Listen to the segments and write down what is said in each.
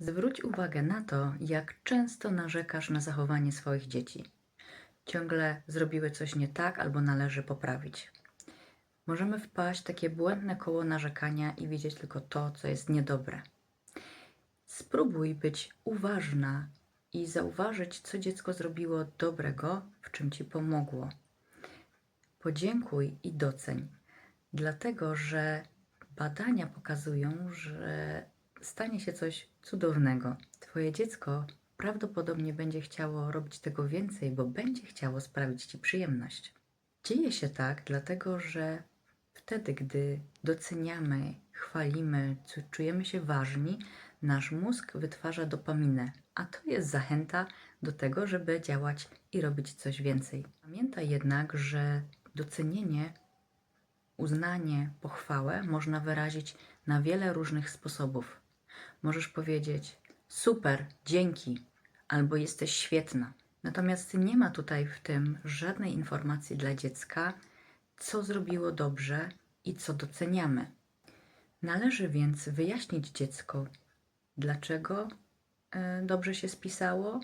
Zwróć uwagę na to, jak często narzekasz na zachowanie swoich dzieci. Ciągle zrobiły coś nie tak albo należy poprawić. Możemy wpaść w takie błędne koło narzekania i widzieć tylko to, co jest niedobre. Spróbuj być uważna i zauważyć, co dziecko zrobiło dobrego, w czym ci pomogło. Podziękuj i doceń, dlatego że badania pokazują, że stanie się coś cudownego. Twoje dziecko prawdopodobnie będzie chciało robić tego więcej, bo będzie chciało sprawić ci przyjemność. Dzieje się tak, dlatego że wtedy, gdy doceniamy, chwalimy, czujemy się ważni, nasz mózg wytwarza dopaminę, a to jest zachęta do tego, żeby działać i robić coś więcej. Pamiętaj jednak, że docenienie, uznanie, pochwałę można wyrazić na wiele różnych sposobów. Możesz powiedzieć super, dzięki, albo jesteś świetna. Natomiast nie ma tutaj w tym żadnej informacji dla dziecka, co zrobiło dobrze i co doceniamy. Należy więc wyjaśnić dziecku, dlaczego e, dobrze się spisało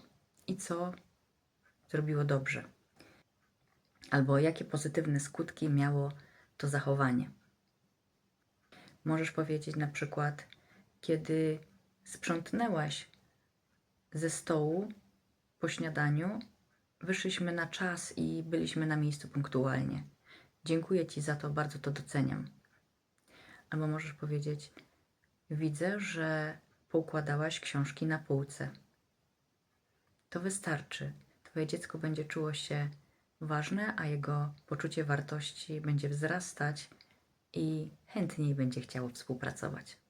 i co zrobiło dobrze, albo jakie pozytywne skutki miało to zachowanie. Możesz powiedzieć na przykład, kiedy sprzątnęłaś ze stołu po śniadaniu, wyszliśmy na czas i byliśmy na miejscu punktualnie. Dziękuję Ci za to, bardzo to doceniam. Albo możesz powiedzieć: Widzę, że poukładałaś książki na półce. To wystarczy. Twoje dziecko będzie czuło się ważne, a jego poczucie wartości będzie wzrastać i chętniej będzie chciało współpracować.